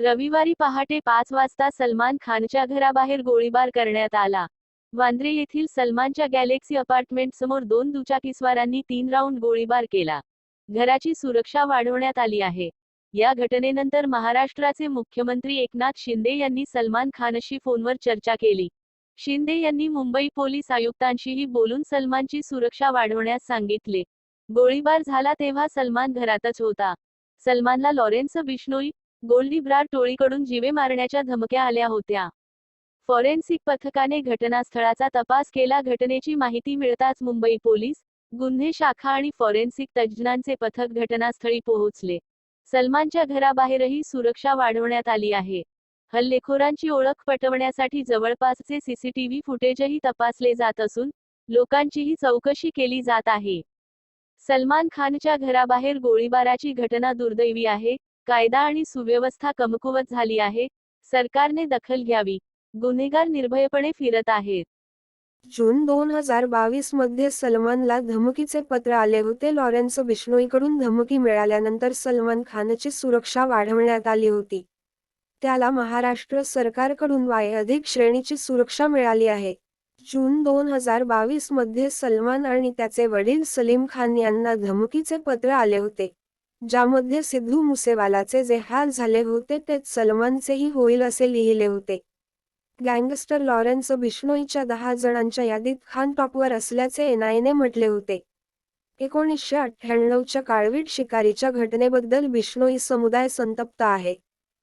रविवारी पहाटे पाच वाजता सलमान खानच्या घराबाहेर गोळीबार करण्यात आला. वांद्रे येथील सलमानच्या गॅलेक्सी अपार्टमेंट समोर दोन दुचाकीस्वारांनी तीन राऊंड गोळीबार केला. घराची सुरक्षा वाढवण्यात आली आहे. या घटनेनंतर महाराष्ट्राचे मुख्यमंत्री एकनाथ शिंदे यांनी सलमान खानशी फोनवर चर्चा केली. शिंदे यांनी मुंबई पोलीस आयुक्तांशीही बोलून सलमानची सुरक्षा वाढवण्यास सांगितले. गोळीबार झाला तेव्हा सलमान घरातच होता. सलमानला लॉरेन्स बिश्नोई गोल्डीब्रार टोळीकडून जीवे मारण्याच्या धमक्या आल्या होत्या. फॉरेन्सिक पथकाने घटनास्थळाचा तपास केला. घटनेची माहिती मिळताच मुंबई पोलीस गुन्हे शाखा आणि फॉरेन्सिक तज्ज्ञांचे पथक घटनास्थळी पोहोचले. सलमानच्या घराबाहेरही सुरक्षा वाढवण्यात आली आहे. हल्लेखोरांची ओळख पटवण्यासाठी जवळपासचे सीसीटीव्ही फुटेजही तपासले जात असून लोकांचीही चौकशी केली जात आहे. सलमान खानच्या घराबाहेर गोळीबाराची घटना दुर्दैवी आहे. कायदा आणि सुव्यवस्था कमकुवत झाली आहे. सरकारने दखल घ्यावी. गुन्हेगार निर्भयपणे फिरत आहेत. जून दोन हजार बावीसमध्ये सलमानला धमकीचे पत्र आले होते. लॉरेन्स बिश्नोईकडून धमकी मिळाल्यानंतर सलमान खानची सुरक्षा वाढवण्यात आली होती. त्याला महाराष्ट्र सरकारकडून वाय अधिक श्रेणीची सुरक्षा मिळाली आहे. जून दोन हजार बावीसमध्ये सलमान आणि त्याचे वडील सलीम खान यांना धमकीचे पत्र आले होते. ज्यामध्ये सिद्धू मुसेवालाचे जे हाल झाले होते तेच सलमानचेही होईल असे लिहिले होते. गँगस्टर लॉरेन्स बिश्नोईच्या दहा जणांच्या यादीत खान टॉपवर असल्याचे एनआयने म्हटले होते. एकोणीसशे अठ्ठ्याण्णवच्या काळवीट शिकारीच्या घटनेबद्दल बिश्नोई समुदाय संतप्त आहे.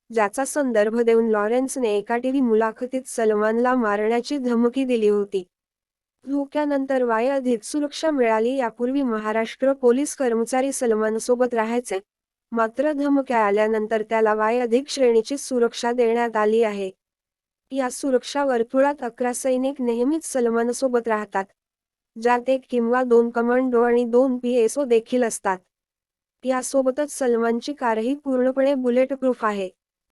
ज्याचा संदर्भ देऊन लॉरेन्सने एका टीव्ही मुलाखतीत सलमानला मारण्याची धमकी दिली होती. धोक्यानंतर वाय अधिक सुरक्षा मिळाली. यापूर्वी महाराष्ट्र पोलीस कर्मचारी सलमानसोबत राहायचे. मात्र धमक्या आल्यानंतर त्याला वाय अधिक श्रेणीची सुरक्षा देण्यात आली आहे. या सुरक्षा वर्तुळात अकरा सैनिक नेहमीच सलमानसोबत राहतात. ज्यात एक किंवा दोन कमांडो आणि दोन पीएसओ देखील असतात. यासोबतच सलमानची कारही पूर्णपणे बुलेट प्रूफ आहे.